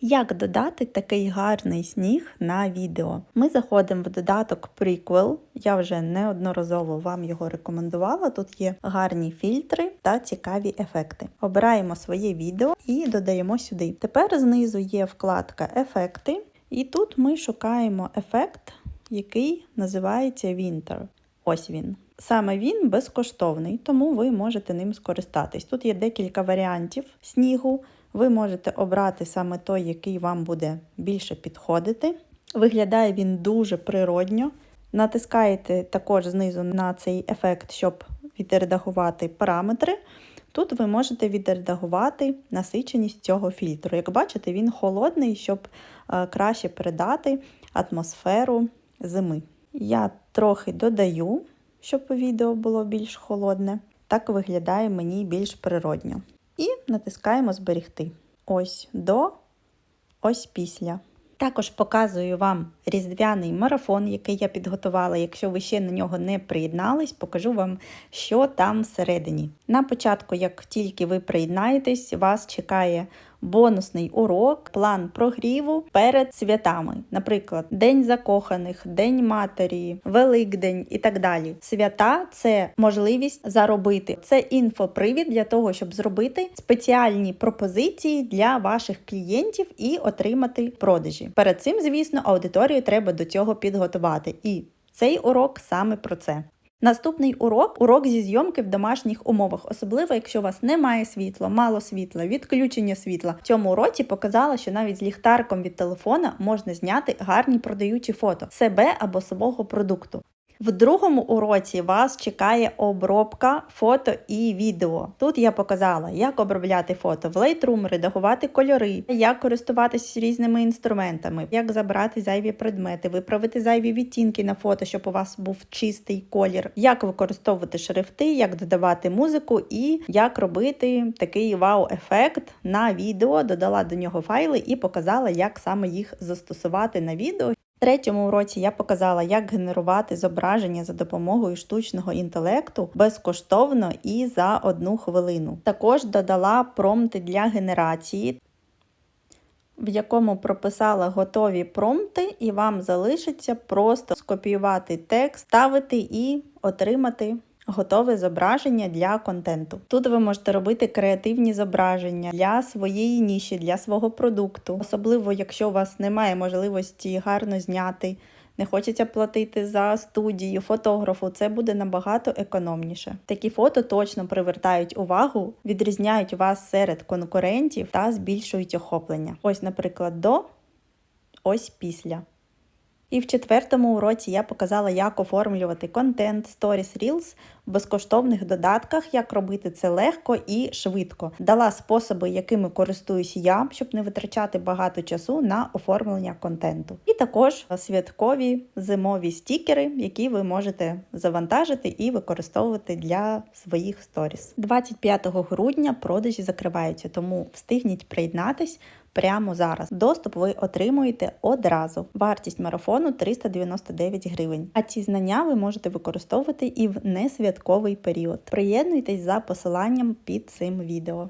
Як додати такий гарний сніг на відео? Ми заходимо в додаток Prequel. Я вже неодноразово вам його рекомендувала. Тут є гарні фільтри та цікаві ефекти. Обираємо своє відео і додаємо сюди. Тепер знизу є вкладка Ефекти, і тут ми шукаємо ефект, який називається Winter. Ось він. Саме він безкоштовний, тому ви можете ним скористатись. Тут є декілька варіантів снігу. Ви можете обрати саме той, який вам буде більше підходити. Виглядає він дуже природньо. Натискаєте також знизу на цей ефект, щоб відредагувати параметри. Тут ви можете відредагувати насиченість цього фільтру. Як бачите, він холодний, щоб е, краще передати атмосферу зими. Я трохи додаю, щоб відео було більш холодне. Так виглядає мені більш природньо. І натискаємо Зберегти. Ось до, ось після. Також показую вам різдвяний марафон, який я підготувала. Якщо ви ще на нього не приєднались, покажу вам, що там всередині. На початку, як тільки ви приєднаєтесь, вас чекає бонусний урок, план прогріву перед святами, наприклад, День закоханих, День матері, Великдень і так далі. Свята це можливість заробити. Це інфопривід для того, щоб зробити спеціальні пропозиції для ваших клієнтів і отримати продажі. Перед цим, звісно, аудиторію треба до цього підготувати. І цей урок саме про це. Наступний урок урок зі зйомки в домашніх умовах, особливо якщо у вас немає світла, мало світла, відключення світла. В цьому уроці показала, що навіть з ліхтарком від телефона можна зняти гарні продаючі фото себе або свого продукту. В другому уроці вас чекає обробка фото і відео. Тут я показала, як обробляти фото в Lightroom, редагувати кольори, як користуватись різними інструментами, як забрати зайві предмети, виправити зайві відтінки на фото, щоб у вас був чистий колір, як використовувати шрифти, як додавати музику і як робити такий вау-ефект на відео. Додала до нього файли і показала, як саме їх застосувати на відео. Третьому уроці я показала, як генерувати зображення за допомогою штучного інтелекту безкоштовно і за одну хвилину. Також додала промпти для генерації, в якому прописала готові промпти, і вам залишиться просто скопіювати текст, ставити і отримати. Готове зображення для контенту. Тут ви можете робити креативні зображення для своєї ніші, для свого продукту, особливо, якщо у вас немає можливості гарно зняти, не хочеться платити за студію, фотографу, це буде набагато економніше. Такі фото точно привертають увагу, відрізняють вас серед конкурентів та збільшують охоплення. Ось, наприклад, до, ось після. І в четвертому уроці я показала, як оформлювати контент Stories Reels в безкоштовних додатках, як робити це легко і швидко. Дала способи, якими користуюсь я, щоб не витрачати багато часу на оформлення контенту. І також святкові зимові стікери, які ви можете завантажити і використовувати для своїх сторіс. 25 грудня продажі закриваються, тому встигніть приєднатись прямо зараз. Доступ ви отримуєте одразу. Вартість марафону 399 гривень. А ці знання ви можете використовувати і в несвятковий період. Приєднуйтесь за посиланням під цим відео.